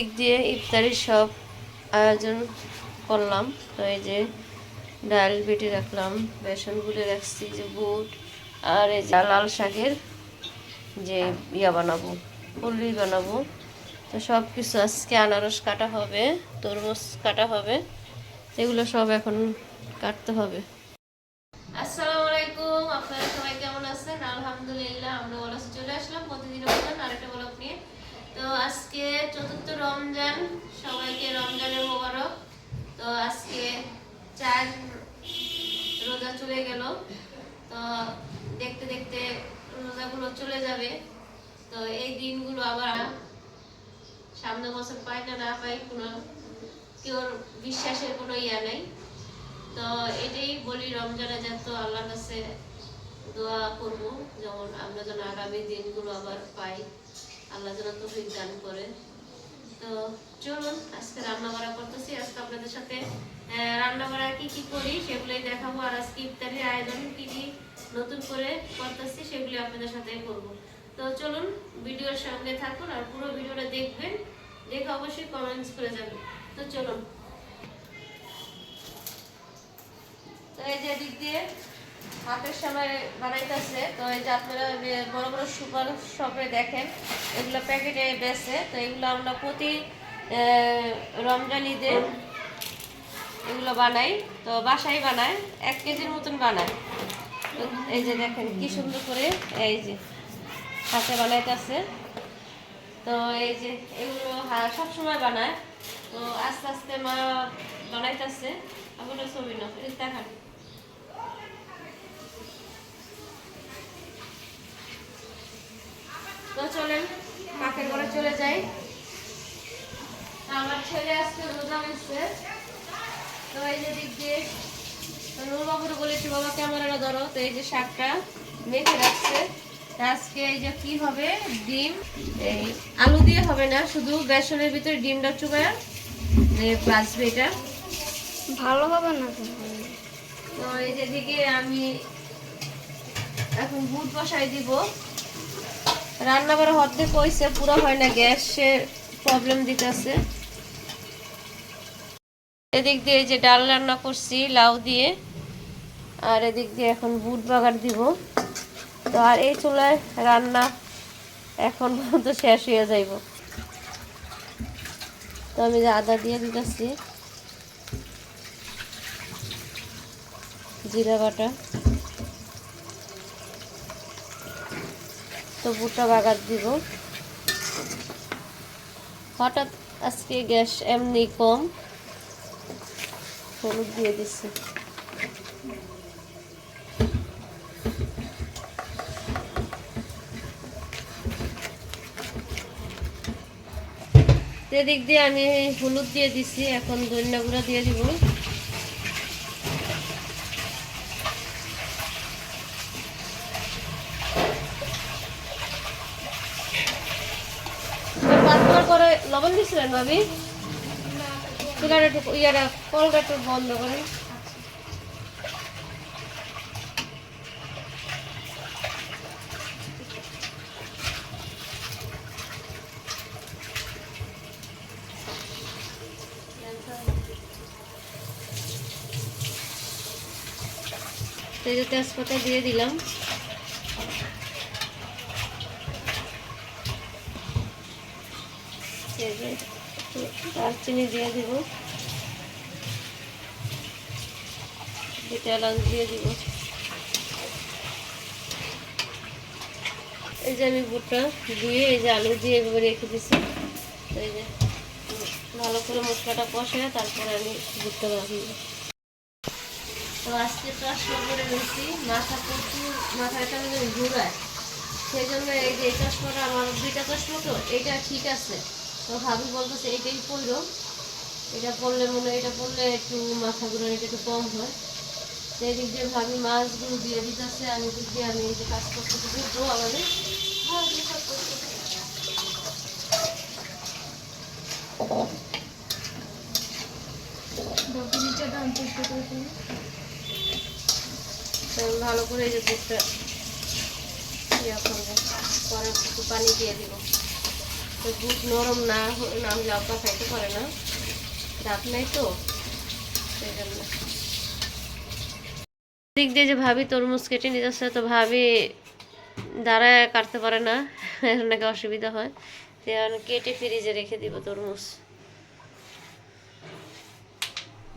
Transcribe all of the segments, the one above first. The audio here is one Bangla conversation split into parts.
দিক দিয়ে ইফতারির সব আয়োজন করলাম। তো এই যে ডাল বেটে রাখলাম, বেসন গুলে রাখছি যে বুট, আর এই যে লাল শাকের যে ইয়া বানাবো পল্লি বানাবো। তো সব কিছু আজকে আনারস কাটা হবে, তরমুজ কাটা হবে, এগুলো সব এখন কাটতে হবে। আসসালামু আলাইকুম, আপনারা সবাই কেমন আছেন? আলহামদুলিল্লাহ, আমরা চলে আসলাম আরেকটা নিয়ে। তো আজকে চতুর্থ রমজান, সবাইকে রমজানের মোবারক। তো আজকে চার রোজা চলে গেল। তো দেখতে দেখতে রোজাগুলো চলে যাবে। তো এই দিনগুলো আবার সামনে বছর পাই না না পাই কোনো কেউর বিশ্বাসের কোনো ইয়া নেই। তো এটাই বলি, রমজানে যত আল্লাহর কাছে দোয়া করব, যেমন আমরা যেন আগামী দিনগুলো আবার পাই। আল্লাহ যেন তৌফিক দান করে। তো চলুন, আজকে রান্না বাড়া করতেছি। আজকে আপনাদের সাথে রান্না বাড়া কি কি করি সেগুলোই দেখাবো। আর আজকে ইফতারির আয়োজন কি কি নতুন করে করতেছি সেগুলি আপনাদের সাথে করব। তো চলুন, ভিডিওর সঙ্গে থাকুন আর পুরো ভিডিওটা দেখবেন। দেখে অবশ্যই কমেন্টস করে যাবেন। তো চলুন। তো এই যে দিক দিয়ে হাতের সময় বানাইতেছে, তো এই যে আপনারা বড় বড় সুপার শপে দেখেন, এগুলো প্যাকেটে বেছে তো এগুলো আমরা প্রতি রমজান ঈদে এগুলো বানাই, তো বাসায় বানায় এক কেজির মতন বানায় এই যে দেখেন কি সুন্দর করে, এই যে হাতে বানাইতেছে। তো এই যে এগুলো সবসময় বানায়, তো আস্তে আস্তে মা বানাইতেছে। আপনার ছবি না দেখান। তো চলেন কাকের ঘরে চলে যাই। আমার ছেলে আজকে রোজা হয়েছে তো এই যে দিক দিয়ে নুর বাবুর বলেছি বাবা ক্যামেরাটা ধরো। তো এই যে শাকটা মেখে রাখছে। আজকে এই যে কি হবে? ডিম। এই আলু দিয়ে হবে না শুধু বেসনের ভিতরে ডিমটা চুবায় যে বাঁচবে এটা। ভালো হবে না তো? তো এই যে দিকে আমি এখন বুট বসাই দিব। রান্না করে হতে কইছে পুরো হয় না, গ্যাসের প্রবলেম দিতেছে। এদিক দিয়ে যে ডাল রান্না করছি, লাউ দিয়ে। আর এদিক দিয়ে এখন বুট বাগার দিব। তো আর এই চুলায় রান্না এখন পর্যন্ত শেষ হয়ে যাইব। তো আমি যে আদা দিয়ে দিতেছি, জিরা বাটা। তো বুটটা বাগার দিব। হঠাৎ আজকে গ্যাস এমনি কম। হলুদ দিয়ে দিচ্ছি। এদিক দিয়ে আমি হলুদ দিয়ে দিছি এখন ধনিয়া গুঁড়া দিয়ে দিব পাঁচবার করে লবণ দিছিলেন ভাবি? চুলাটা একটু ইয়াটা কলটা একটু বন্ধ করেন তেজপাতা দিয়ে দিলাম। যে দারচিনি দিয়ে দিব। দুটা এলাচ দিয়ে দিব। এই যে আমি বুটটা ধুয়ে এই যে আলু দিয়ে এভাবে রেখে দিছি। এই যে ভালো করে মশলাটা কষে তারপরে আমি বুটটা রাখি তো আজকে চশমা করে রয়েছি মাথা প্রচুর মাথাটা ঘুরায়। সেই জন্য এই যে এই চশমাটা আমার দুইটা চশমা তো এটা ঠিক আছে। তো ভাবি বলতেছে এটাই পড়ল এটা পড়লে মনে হয় এটা পড়লে একটু মাথা ঘুরানো একটু কম হয়। তো এদিক দিয়ে ভাবি মাছগুলো দিয়ে দিতেছে আমি দিক দিয়ে আমি এই যে কাজ করতে বুঝব আমাদের ভালো করে এই যে ইয়া করব পরে একটু পানি দিয়ে দিব। তো বুট নরম না না হলে আব্বা খাইতে পারে না। দাঁত নাই তো, সেই জন্য। দিক দিয়ে যে ভাবি তরমুজ কেটে নিয়ে যাচ্ছে তো ভাবি দাঁড়ায় কাটতে পারে না নাকি অসুবিধা হয়। তো কেটে ফ্রিজে রেখে দিব তরমুজ।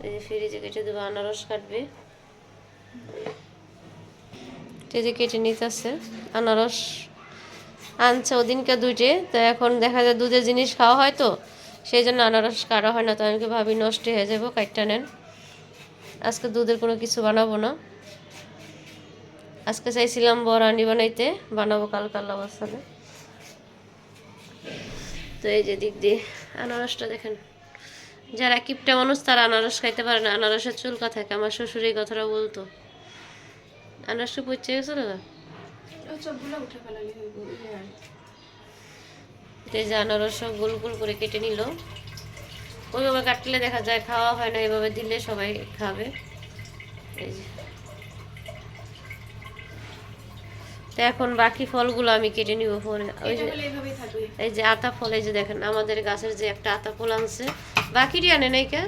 এই যে ফ্রিজে কেটে দেবো, আনারস কাটবে। এই যে কেটে নিতেছে, আনারস। আনছে ওদিনকে দুইটে। তো এখন দেখা যায় দুধের জিনিস খাওয়া হয় তো, সেই জন্য আনারস কাটা হয় না। তো আমি ভাবি নষ্ট হয়ে যাব, কাটটা নেন। আজকে দুধের কোনো কিছু বানাবো না। আজকে চাইছিলাম বরানি বানাইতে, বানাবো কাল কাল্লা বাসালে। তো এই যে দিক দিয়ে আনারসটা দেখেন। যারা কিপটা মানুষ, তারা আনারস খাইতে পারে না। আনারসের চুলকা থাকে, আমার শ্বশুর এই কথাটা বলতো। আনারসটা পচে গেছিল না তো এই যে আনারস সব গোল গোল করে কেটে নিল। ওইভাবে কাটলে দেখা যায় খাওয়া হয় না এইভাবে দিলে সবাই খাবে। এই যে। তো এখন বাকি ফলগুলো আমি কেটে নিব পরে ওই যে এই যে আতা ফল এই যে দেখেন আমাদের গাছের যে একটা আতা ফল আনছে। বাকিটি আনে নাই কে?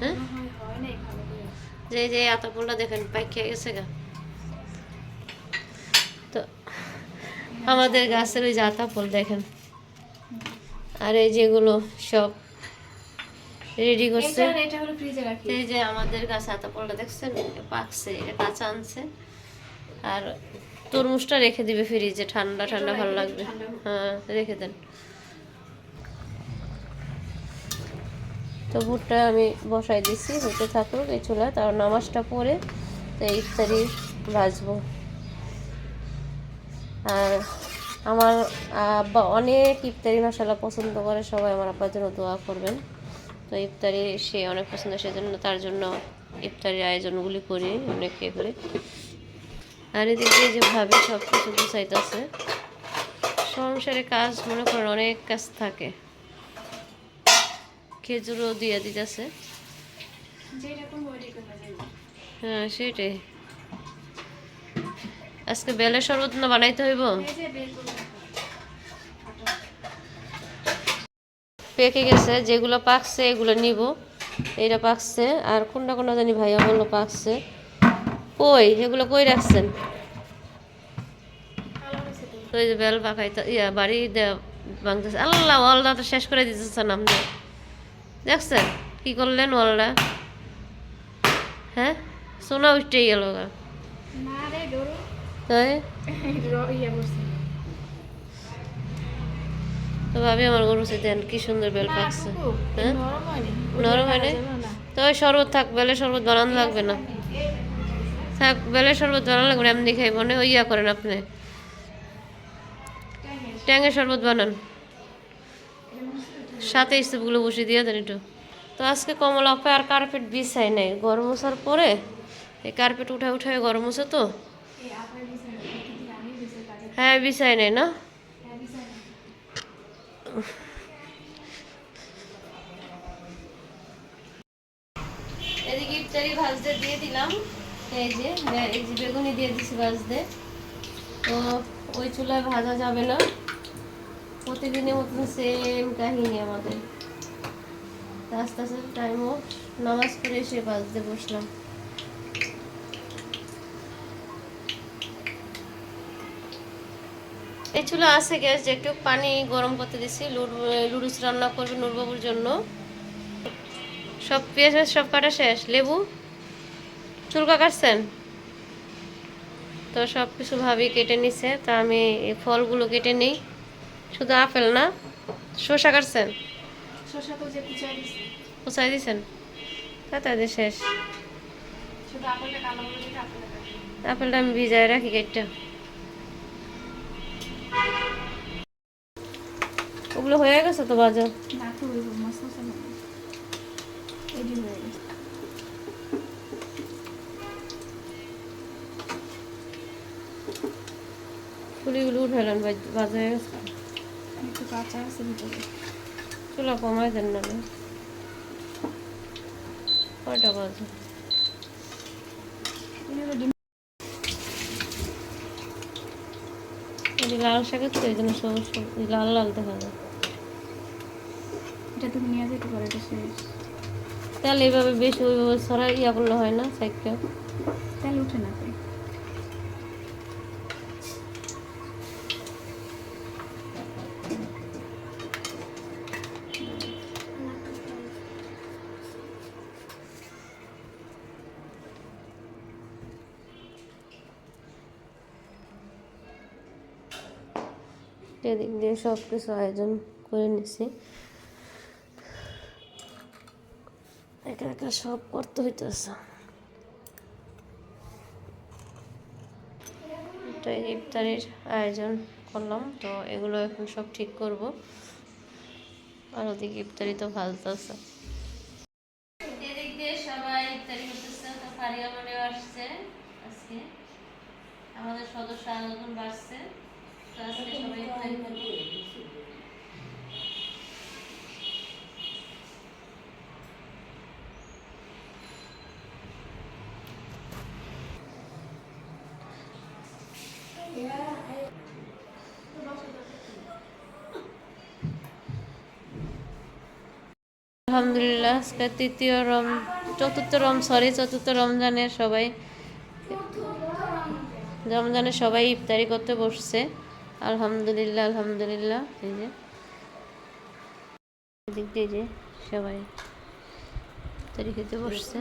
হ্যাঁ? যে এই যে এই আতা ফলটা দেখেন পাইকে গেছে গা। আমাদের গাছের ওই যে আতা ফল দেখেন। আর এই যেগুলো সব রেডি করছে। এই যে আমাদের গাছে আতা ফলটা দেখছেন? পাকছে এটা কাঁচা আনছে। আর তরমুজটা রেখে দিবে ফ্রিজে ঠান্ডা ঠান্ডা ভালো লাগবে। হ্যাঁ রেখে দেন। তো ভুট্টা আমি বসাই দিছি হতে থাকুক এই চুলা তার নামাজটা পরে তো ইফতারি ভাজবো আর আমার আব্বা অনেক ইফতারি মশলা পছন্দ করে সবাই আমার আব্বার জন্য দোয়া করবেন। তো ইফতারি সে অনেক পছন্দ সেজন্য তার জন্য ইফতারির আয়োজনগুলি করি অনেক ইয়ে করি। আর এদিকে এই যে ভাবি সব কিছু গুছাইতেছে। সংসারে কাজ মনে করেন অনেক কাজ থাকে। খেজুরও দিয়ে দিতেছে। হ্যাঁ সেটাই। আজকে বেলের শরবত না বানাইতে হইব? পেকে গেছে, যেগুলো পাকছে এগুলো নিব। এইটা পাকছে, আর কোনটা কোনটা জানি ভাইয়া বলল পাকছে। কই? এগুলো কই রাখছেন? তো বেল পাকাইতে, ইয়া, বাড়ি ভাঙতেছে আল্লাহ ওয়ালটা তো শেষ করে দিতেছে নাম দিয়ে। দেখছেন? কি করলেন ওয়ালটা হ্যাঁ? সোনা উঠে গেল না রে তো ভাবি আমার গরু দেন কি সুন্দর বেল পাকছে। হ্যাঁ? নরম হয় তো ওই শরবত থাক বেলের শরবত বানানো লাগবে না। থাক বেলের শরবত বানানো লাগবে এমনি খাই মনে ওই ইয়া করেন আপনি। ট্যাঙের শরবত বানান। সাথে স্টেপগুলো বসিয়ে দিয়ে দেন একটু। তো আজকে কমলা আর কার্পেট বিছাই নাই গরম মশার পরে এই কার্পেট উঠে উঠে গরম মশা তো। হ্যাঁ বিছাই নাই এদিকে দিয়ে দিলাম। এই যে বেগুনি দিয়ে দিছি ভাজতে। তো ওই চুলায় ভাজা যাবে না। প্রতিদিনের মতন সেম কাহিনী আমাদের। আস্তে আস্তে টাইমও নামাজ পড়ে এসে ভাজতে বসলাম। এই চুলা আছে গ্যাস যে একটু পানি গরম করতে দিছি লুডুস রান্না করবে নূরবাবুর জন্য। সব পেঁয়াজ সব কাটা শেষ। লেবু? চুলকা কাটছেন? তো সব কিছু ভাবি কেটে নিছে তা আমি এই ফলগুলো কেটে নিই। শুধু আপেল না? শসা কাটছেন? শসা তো যে পিছাই দিছেন? তা তাদের শেষ। আপেলটা আমি ভিজায় রাখি কেটটা ওগুলো হয়ে গেছে তো বাজার ফুলিগুলো উঠালেন বাজার হয়ে গেছে। চুলা কমাই দেন না। কয়টা বাজে? লাল শাকের তো এই জন্য সবুজ লাল লাল দেখা যায়। এটা তুমি নিয়ে যেতে পারো এটা শেষ তাহলে এইভাবে বেশি ওইভাবে সরা ইয়া করলে হয় না সাইডটা তেল উঠে না এদিক দিয়ে সব কিছু আয়োজন করে নিছি। একা সব করতে হইতেছে। ইফতারির আয়োজন করলাম, তো এগুলো এখন সব ঠিক করব। আর ওদিকে ইফতারি তো ভালতেছে। এদিক দিয়ে সবাই ইফতারি তো ফারিয়া আমাদের সদস্য নতুন বাড়ছে সবাই আলহামদুলিল্লাহ, আজকে তৃতীয় রম, চতুর্থ রম সরি চতুর্থ রমজানে সবাই রমজানে সবাই ইফতারি করতে বসছে। আলহামদুলিল্লাহ আলহামদুলিল্লাহ, এই যে। যে সবাই ইফতারি খেতে বসছে।